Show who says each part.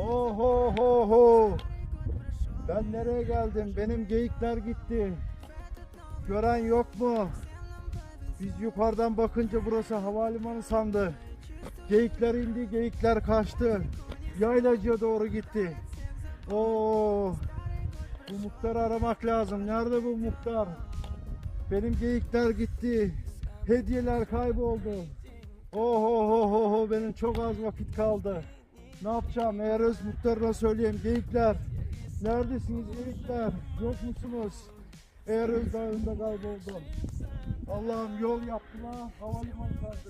Speaker 1: Ho ho ho ho. Ben nereye geldim? Benim geyikler gitti. Gören yok mu? Biz yukarıdan bakınca burası havalimanı sandı. Geyikler indi, geyikler kaçtı. Yaylacıya doğru gitti. Oo. Bu muhtarı aramak lazım. Nerede bu muhtar? Benim geyikler gitti. Hediyeler kayboldu. Oho ho ho ho benim çok az vakit kaldı. Ne yapacağım? Eğer öz muhtarına söyleyeyim. Geyikler. Neredesiniz geyikler? Yok musunuz? Eğer dağında kayboldum. Allah'ım yol yaptılar. Havalimanı kaldı.